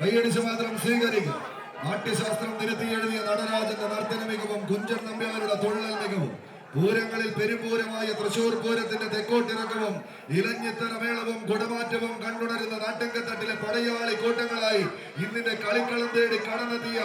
കൈയടിച്ച് മാത്രം സ്വീകരിക്കും. നാട്യശാസ്ത്രം തിരുത്തി എഴുതിയ നടരാജന്റെ നർത്തന മികവും കുഞ്ചൻ നമ്പ്യാരുടെ തൊഴിലൽ മികവും. പൂരങ്ങളിൽ പെരുപൂരമായ തൃശൂർ പൂരത്തിന്റെ തെക്കോട്ടിറക്കവും ഇലഞ്ഞിത്തര മേളവും കുടമാറ്റവും കണ്ടുണരുന്ന നാട്ടങ്കത്തട്ടിലെ പടയാളി കൂട്ടങ്ങളായി ഇന്നിന്റെ കളിക്കളം തേടി കടന്നെത്തിയ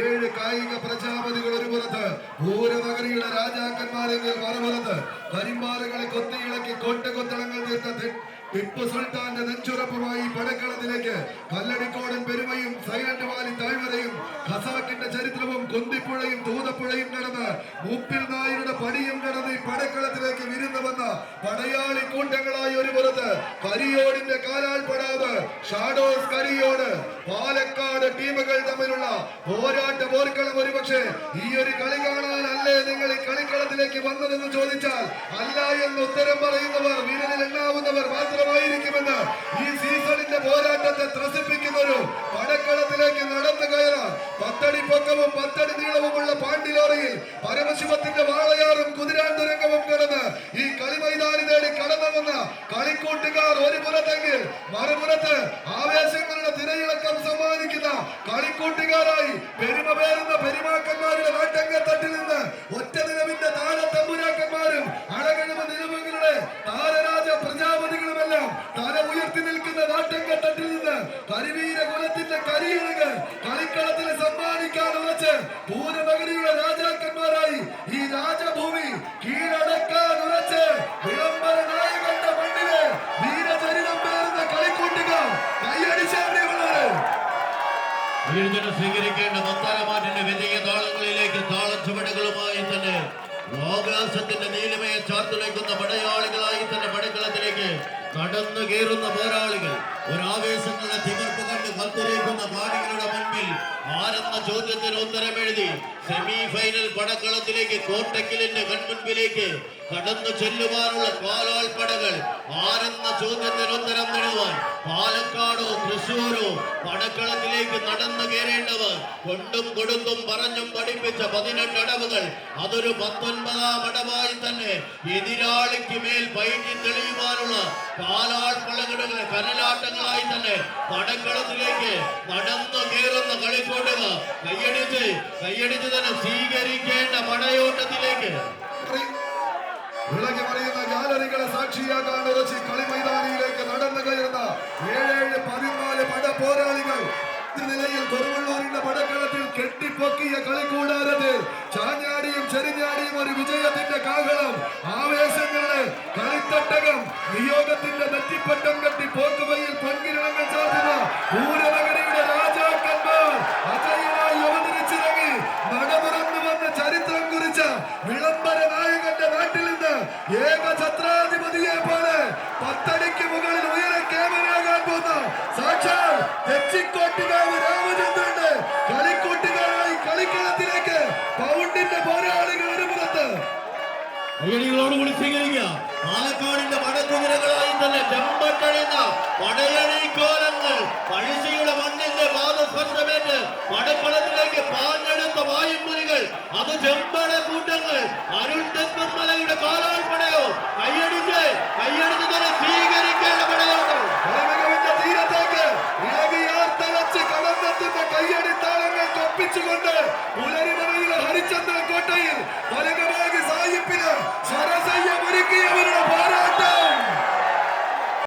ഏഴ് കായിക പ്രജാപതികൾ ഒരു പുറത്ത്. പൂരനഗരിയുടെ രാജാക്കന്മാരെങ്കിൽ മറുപുറത്ത്. കരിമ്പാറകളെ കൊത്തിയിളക്കി കോട്ടകൊത്തളങ്ങൾ തീർത്ത ടിപ്പു സുൽത്താന്റെ നെഞ്ചുറപ്പുമായി പടക്കളത്തിലേക്ക് കല്ലടിക്കോടൻ പെരുമയും സൈലന്റ് വാലി താഴ്വരയും ഖസാക്കിന്റെ ചരിത്രവും കുന്തിപ്പുഴയും തൂതപ്പുഴയും കടന്ന് മൂപ്പിൽ നായരുടെ പടിയും കടന്ന് ഈ പടക്കളത്തിലേക്ക് വിരുന്ന് വന്ന പടയാളി കൂട്ടങ്ങളായി ഒരു പുറത്ത് കരിയോടിന്റെ കാലാൽ പടാവ് ഷാഡോസ് കരിയോട് പാലക്കാട് ടീമുകൾ തമ്മിലുള്ള പോരാട്ട പോർക്കളം ഒരുപക്ഷെ ഈ ഒരു കളി ഈ കളിക്കളത്തിലേക്ക് വന്നതെന്ന് ചോദിച്ചാൽ അല്ല എന്ന് ഉത്തരം പറയുന്നവർ വിരലിൽ എണ്ണാവുന്നവർ മാത്രമായിരിക്കുമെന്ന് ഈ സീസണിന്റെ പോരാട്ടത്തെ ത്രസിപ്പിക്കുന്നൊരു പടക്കളത്തിലേക്ക് നടന്നു കയറാൻ പത്തടി പൊക്കവും പത്തടി നീളവുമുള്ള പാണ്ടിലോറയിൽ പരമശിവത്തിന്റെ വാളയാറും കുതിരാൻ തുരങ്കവും കടന്ന് ഈ കളി മൈതാനി തേടി കടന്നു വന്ന കളിക്കൂട്ടുകാർ ഒരു പുറത്തെങ്കിൽ മറുപുറത്ത് പൂരനഗരിയുടെ രാജാക്കന്മാരായി ഈ രാജഭൂമി കീഴടക്കാൻ ഉറച്ച് വിളംബര നായകന്റെ മണ്ണിലെ വീരചരിതം പേരുന്ന കളിക്കൂട്ടുക കൈയടിച്ചേണ്ടിയുള്ളവര് വീഴ്ച സ്വീകരിക്കേണ്ട മത്താലമാറ്റിന്റെ വലിയ താളങ്ങളിലേക്ക് താളച്ചുവടുകളുമായി തന്നെ ലോകാസത്തിന്റെ നീലിമയെ ചാർത്തുലയ്ക്കുന്ന പടയാളികളായി തന്നെ പടക്കളത്തിലേക്ക് നടന്നു കയറുന്ന പോരാളികൾ ഒരു ആവേശങ്ങളുടെ തിമിർപ്പ് കണ്ട് കത്തിരേക്കുന്ന കാണികളുടെ മുൻപിൽ ആരെന്ന ചോദ്യത്തിന് ഉത്തരം എഴുതി സെമി ഫൈനൽ പടക്കളത്തിലേക്ക് കോട്ടക്കിലിന്റെ കൺമുൻപിലേക്ക് കടന്നു ചെല്ലുവാനുള്ള കാലാൾ പടകൾ ആരെന്ന ചോദ്യത്തിന് ഉത്തരം പാലക്കാടോ തൃശൂരോ പടക്കളത്തിലേക്ക് നടന്നു കയറേണ്ടവർ കൊണ്ടും കൊടുത്തും പറഞ്ഞും പഠിപ്പിച്ച പതിനെട്ട് അടവുകൾ അതൊരു പത്തൊൻപതാം അടവായി തന്നെ എതിരാളിക്ക് മേൽ പയറ്റി തെളിയുവാനുള്ള പടകളുടെ കനലാട്ടങ്ങളായി തന്നെ പടക്കളത്തിലേക്ക് നടന്നു കയറുന്ന കളിക്കോട്ടുക കൈയടിച്ച് കൈയടിച്ച് തന്നെ സ്വീകരിക്കേണ്ട പടയോട്ടത്തിലേക്ക്. വിളകി പറയുന്ന സാക്ഷിയാക്കാൻ കളി കെട്ടിപ്പൊക്കിയ കളിക്കൂടാരത്തിൽ ചാഞ്ഞാടിയും ചെരിഞ്ഞാടിയും ഒരു വിജയത്തിന്റെ കാഹളം. ആവേശങ്ങളുടെ കളിത്തട്ടകം നിയോഗത്തിന്റെ നെറ്റിപ്പട്ടം കെട്ടി പോക്കുവയിൽ പൊൻകിരണങ്ങൾ ചാർത്തുന്ന പൂരനഗരിയുടെ രാജാക്കന്മാർ അജയനായി അവതരിച്ചിറങ്ങി നടതുറന്നു വന്ന ചരിത്രം കുറിച്ച വിളംബര നായകന്റെ നാട്ടിൽ നിന്ന് ഏക ഛത്രാധിപതിയെ പോലെ പത്തടിക്ക് മുകളിൽ ഉയരെ കേമനാകാൻ പോകുന്ന സാക്ഷാൽ തെച്ചിക്കോട്ടുകാവ് கையடிகளோடு முடிச்சுக்கிறீங்க பாலக்காடு இந்த வடக்கு வீரர்களாக இருந்த செம்பட்டடைந்த படையணி கோலங்கள் பழிசியோட மண்ணிலே வாத சொந்தம் என்று வடப்படத்திலேக்கு பாண்டெடுத்த வாயுமொழிகள் அது செம்பட கூட்டங்கள். அருள் தெப்பம் மலையுடைய காலால் படையோ கையடித்து கையெடுத்து தர சீகரிக்கிற படையோடும் தீரத்தேக்கு இலகை ஆர்த்த வச்சு கடந்த கையடித்தாளங்கள் தப்பிச்சு கொண்டு உலரி மலையில் ஹரிச்சந்திர கோட்டை